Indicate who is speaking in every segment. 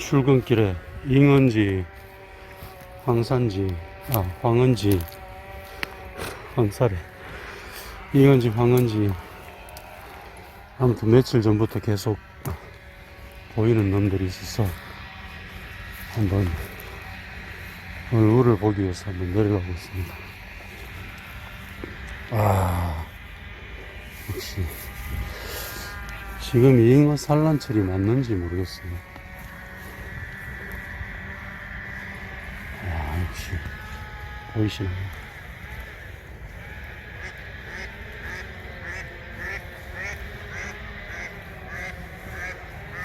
Speaker 1: 출근길에 잉은지 황산지 아 황은지 황사래 잉은지 황은지 아무튼 며칠 전부터 계속 보이는 놈들이 있어서 한번 얼굴을 보기 위해서 한번 내려가고 있습니다. 아, 역시. 지금 이 잉어 산란철이 맞는지 모르겠어요. 아, 역시. 보이시나요?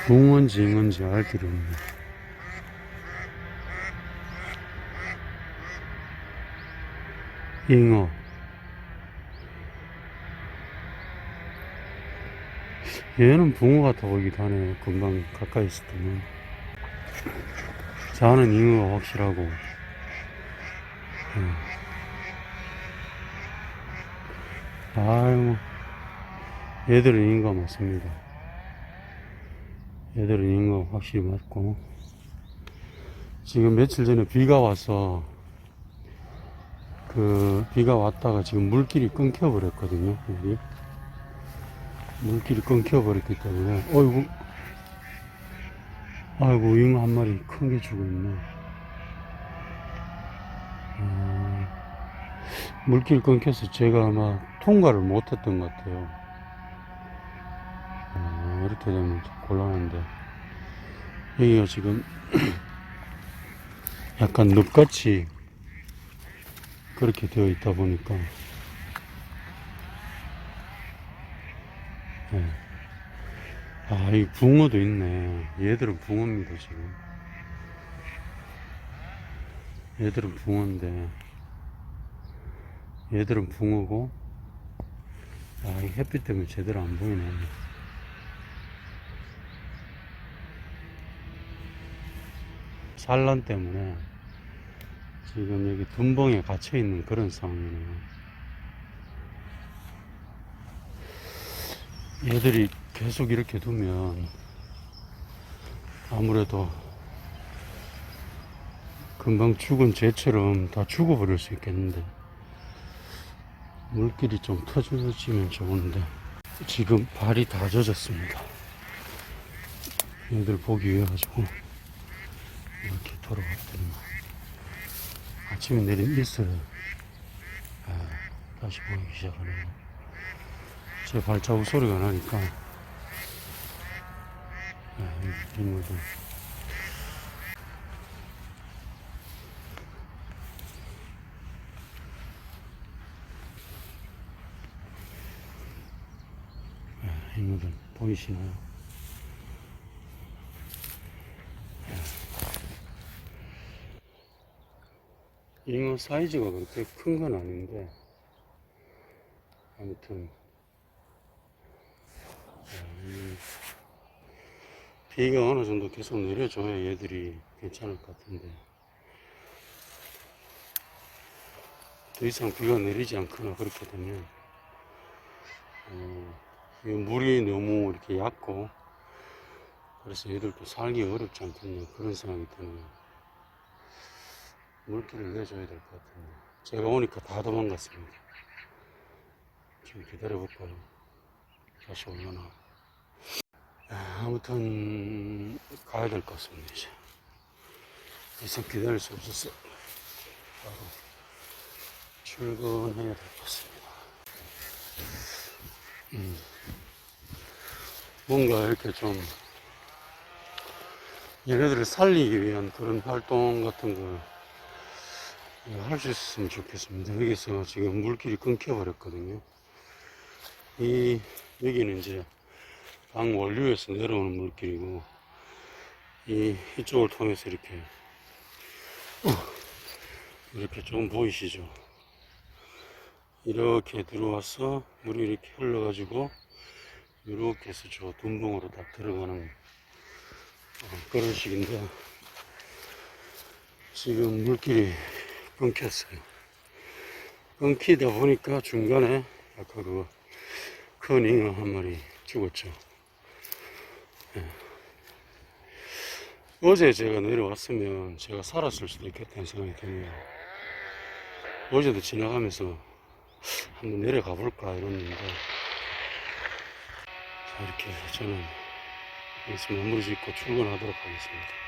Speaker 1: 붕어인지 잉어인지 알 길이 없네. 잉어. 얘는 붕어 같아 보이기도 하네. 금방 가까이 있을 때는. 자는 잉어가 확실하고. 음. 아유, 얘들은 잉어가 맞습니다. 얘들은 잉어 확실히 맞고. 지금 며칠 전에 비가 와서 그 비가 왔다가 지금 물길이 끊겨 버렸거든요. 여기 물길이 끊겨 버렸기 때문에 어이구 아이고 잉어 한 마리 큰 게 죽어 있네. 물길 끊겨서 제가 아마 통과를 못했던 것 같아요. 아, 이렇게 되면 좀 곤란한데 여기가 지금 약간 늪같이 그렇게 되어 있다 보니까 네. 아, 이 붕어도 있네. 얘들은 붕어입니다, 지금. 얘들은 붕어인데, 얘들은 붕어고, 아, 이 햇빛 때문에 제대로 안 보이네. 산란 때문에 지금 여기 둔벙에 갇혀 있는 그런 상황이네요. 얘들이 계속 이렇게 두면 아무래도 금방 죽은 쟤처럼 다 죽어버릴 수 있겠는데 물길이 좀 터져지면 좋은데 지금 발이 다 젖었습니다. 얘들 보기 위해 가지고 이렇게 돌아왔더니 아침에 내린 이슬을 아, 다시 보이기 시작하네요. 제 발자국 소리가 나니까 아, 이 인물들 아, 인물들 보이시나요? 잉어 사이즈가 그렇게 큰 건 아닌데 아무튼. 음, 비가 어느 정도 계속 내려줘야 얘들이 괜찮을 것 같은데. 더 이상 비가 내리지 않거나 그렇게 되면 어, 이 물이 너무 이렇게 얕고 그래서 얘들도 살기 어렵지 않겠냐 그런 생각이 드네요. 물기를 내줘야 될 것 같은데 제가 오니까 다 도망갔습니다. 지금 기다려볼까요? 다시 올려나 아, 아무튼 가야 될 것 같습니다 이제 이상 기다릴 수 없었어 바로 출근해야 될 것 같습니다 뭔가 이렇게 좀 얘네들을 살리기 위한 그런 활동 같은 걸 할 수 있었으면 좋겠습니다. 여기서 지금 물길이 끊겨버렸거든요. 이, 여기는 이제 강 원류에서 내려오는 물길이고, 이, 이쪽을 통해서 이렇게, 어, 이렇게 좀 보이시죠? 이렇게 들어와서 물이 이렇게 흘러가지고, 이렇게 해서 저 둔봉으로 다 들어가는 어, 그런 식인데, 지금 물길이 끊겼어요. 끊기다 보니까 중간에 아까 그큰 잉어 한 마리 죽었죠. 예. 어제 제가 내려왔으면 제가 살았을 수도 있겠다는 생각이 드네요. 어제도 지나가면서 한번 내려가 볼까 이랬는데 자, 이렇게 저는 여기서 마무리 짓고 출근하도록 하겠습니다.